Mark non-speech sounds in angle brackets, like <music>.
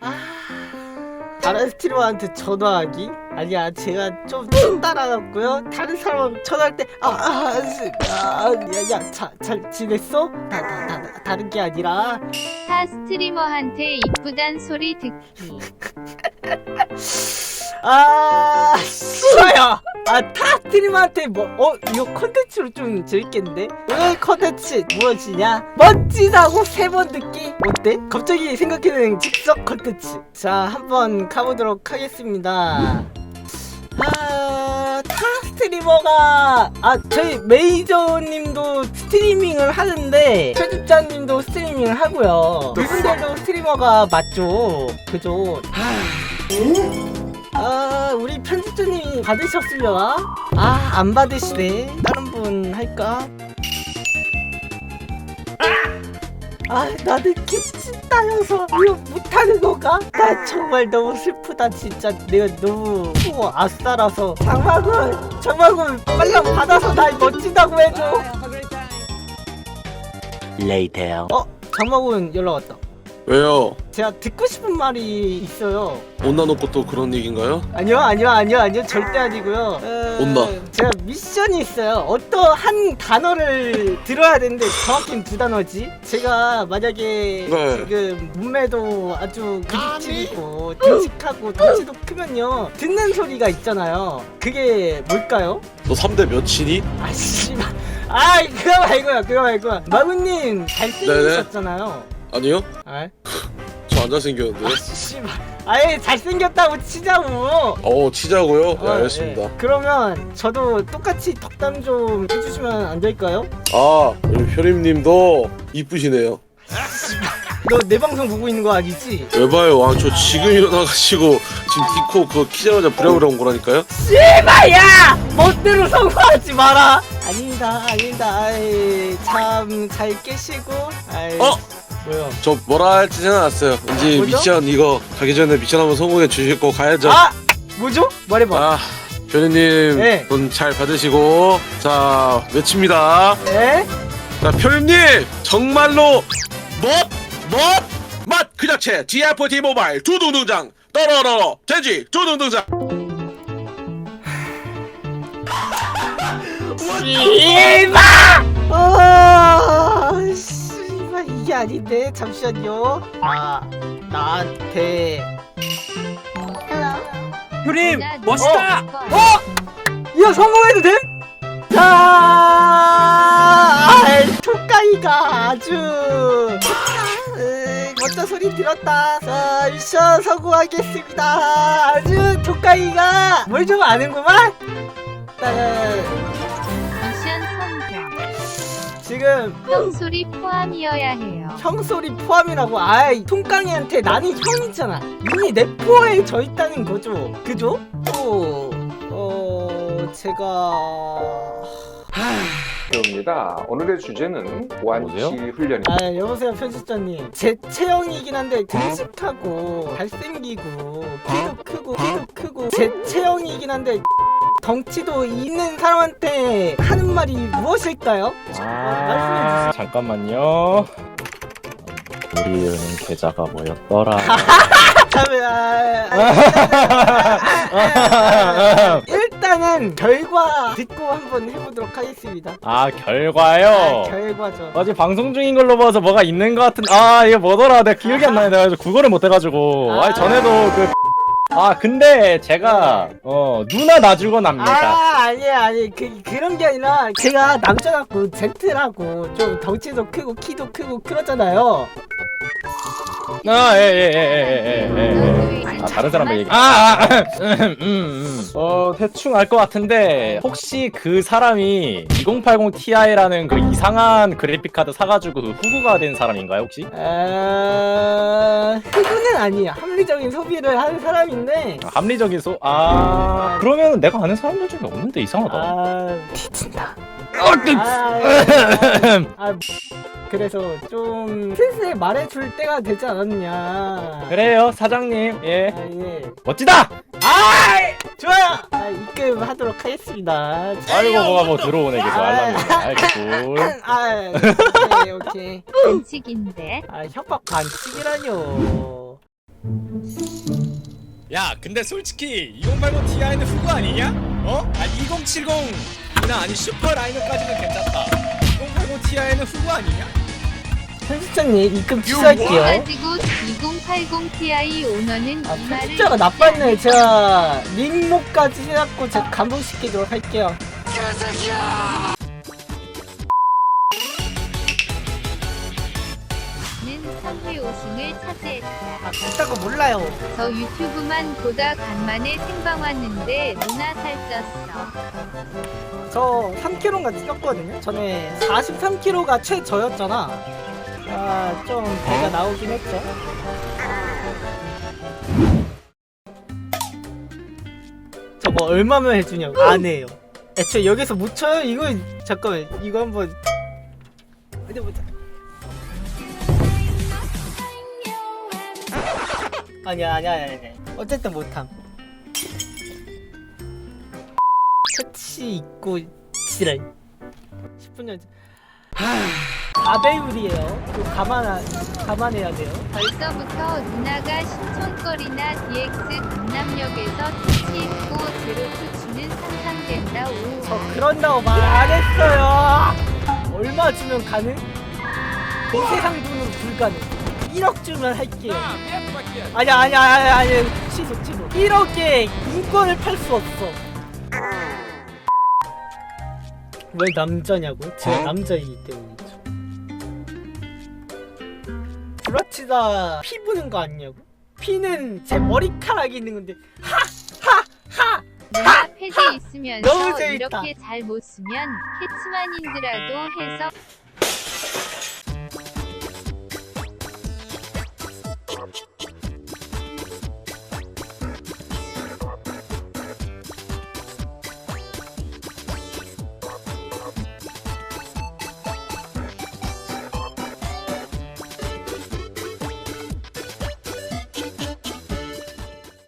아 다른 스트리머한테 전화하기? 아니야 제가 좀 친따라갔고요 다른 사람 전화할 때아아야야잘 지냈어? 다, 다, 다, 다, 다른 게 아니라 타 스트리머한테 이쁘단 소리 듣기. <laughs> 아 싫어요 아 타 스트리머한테 뭐어 이거 컨텐츠로 좀 재밌겠는데? 오늘 컨텐츠 무엇이냐? 멋지다고 세 번 듣기. 어때? 갑자기 생각해낸 즉석 컨텐츠. 자 한번 가보도록 하겠습니다. 아, 타 스트리머가 아 저희 메이저님도 스트리밍을 하는데 편집자님도 스트리밍을 하고요. 이분들도 스트리머가 맞죠? 그죠 아 우리 편집자님이 받으셨으려나? 아안 받으시네 다른 분 할까? 아 나는 개찐따여서 이거 못하는 건가? 나 정말 너무 슬프다 진짜 내가 너무 어, 아싸라서 장마군 장마군 빨리 받아서 날 멋지다고 해줘 Later. 어? 장마군 연락 왔다 왜요? 제가 듣고 싶은 말이 있어요. 온나 놓고 또 그런 얘기인가요? 아니요 아니요 아니요 아니요. 절대 아니고요. 어, 온다. 제가 미션이 있어요. 어떠한 단어를 들어야 되는데 정확히는 두 단어지. 제가 만약에 네. 지금 몸매도 아주 근육질이고 듬직하고 덩치도 크면요. 듣는 소리가 있잖아요. 그게 뭘까요? 너 3대 몇이니? 아 씨발. 아 그거 말고요 그거 말고요. 마구님 잘생기셨잖아요. 아니요? 아 저안 잘생겼는데. 아, 씨발 아예 잘생겼다고 치자고 어, 치자고요? 네, 어, 알겠습니다. 예. 그러면 저도 똑같이 덕담 좀 해주시면 안 될까요? 아, 우리 효림님도 이쁘시네요. 너 내 방송 보고 있는 거 아니지? 왜 봐요? 아, 저 지금 일어나가지고 지금 디코 그거 키자마자 부랴부랴 온 거라니까요? 씨발 야! 멋대로 성공하지 마라! 아닙니다, 아닙니다. 아이, 참, 잘 깨시고. 아이, 어? 뭐요? 저 뭐라 할지 생각났어요. 이제 뭐죠? 미션 이거 가기 전에 미션 한번 성공해 주실 거 가야죠. 아! 뭐죠? 말해봐. 아, 효림님 네. 돈 잘 받으시고 자 외칩니다. 예? 자, 표현님 정말로 멋! 멋! 맛 그 자체 DFT 모바일 두둥 등장 떠러러러 돼지 두둥 등장 <laughs> 씨발, 이게 아닌데? 잠시만요. 아, 나한테. 효림 나 멋있다. 너 어? 이거 성공해도 됨? 자, 아이, 촉가이가 아주 으, 멋져 소리 들었다. 자, 미션 성공하겠습니다. 아주 촉가이가 뭘 좀 아는구만. 미션 성공. 지금 형 소리 포함이어야 해요. 형 소리 포함이라고 아이 통깡이한테 나는 형이잖아 이미 내 포에 져 있다는 거죠 그죠? 또 어... 제가... 입니다. 오늘의 주제는 완치? 훈련입니다. 아 여보세요 편집자님 제 체형이긴 한데 듬직하고 잘생기고 키도 크고 키도 크고 제 체형이긴 한데 덩치도 있는 사람한테 하는 말이 무엇일까요? 아, 잠깐만요. 우리 은행 계좌가 뭐였더라? 잠깐 일단은 결과 듣고 한번 해보도록 하겠습니다. 아 아, 결과요. 결과죠. 어제 방송 중인 걸로 봐서 뭐가 있는 것 같은. 아 이게 뭐더라? 내가 기억이 안 나네. 내가 구걸을 못 해가지고. 아 전에도 그. 아 근데 제가 어 누나 놔주고 납니다. 아 아니야 아니 그 그런 게 아니라 제가 남자 같고 젠틀하고 좀 덩치도 크고 키도 크고 그러잖아요. 아예예예예예. 아 다른 사람의 얘기. 아, 아 음, 음, 음. 어 대충 알 것 같은데 혹시 그 사람이 2080 Ti라는 그 이상한 그래픽 카드 사가지고 그 후구가 된 사람인가요 혹시? 아 흑우는 아니야 합리적인 소비를 하는 사람인데 아, 합리적인 소. 아 그러면 내가 아는 사람들 중에 없는데 이상하다. 아 뒤진다. 어, 그- 아, 아, 그래서 좀 슬슬 말해줄 때가 되지 않았냐. 그래요 사장님 예 아, 예. 멋지다. 아, 좋아요. 아, 입금하도록 하겠습니다. 아이고 뭐가 뭐 들어오네 계속 알람이. 아이고. <laughs> 아, 오케이, 오케이. 반칙인데. 아, 협박 반칙이라뇨. 야 근데 솔직히 2080 Ti는 후보 아니냐? 어? 아니 2070 이나 아니 슈퍼 라이너까지는 괜찮다. 2080 Ti는 후보 아니냐? 편집장님 입금 취소할게요. 가지고 2080 Ti 오너는 아 이 말을 편집자가 나빴네. 제가 닉목까지 해갖고 제가 감동시키도록 할게요. 는 3회 5승을 차지했다. 아 그딴 거 몰라요. 저 유튜브만 보다 간만에 생방 왔는데 누나 살쪘어. 저 3kg가 찌었거든요. 전에 43kg가 최저였잖아. 아 좀 배가 나오긴 했죠. 저거 얼마면 해주냐고. 안 해요. 애초에 여기서 못 쳐요? 이거 잠깐만. 이거 한번. 어디 보자. 아니야 아니야 아니야 아니야. 어쨌든 못함 패치 있고 지랄. 10분 전 가배율이에요. 이거 감안 감안해야 돼요. 벌써부터 누나가 신촌거리나 DX 강남역에서 택시 입고 제로 투치는 상상된다. 오. 저 그런다고 말 안 했어요. 얼마 주면 가능? 세상 돈은 불가능. 1억 주면 할게요. 아니야 아니야 아니야 아니야. 취소 취소 1억에 인권을 팔 수 없어 왜 남자냐고? 제가 남자이기 때문이죠. 브라치다 피 부는 거 아니냐고? 피는 제 머리카락이 있는 건데. 하하하! 누나 패드 있으면서 너무 재밌다. 이렇게 잘 못 쓰면 캐치만인드라도 해서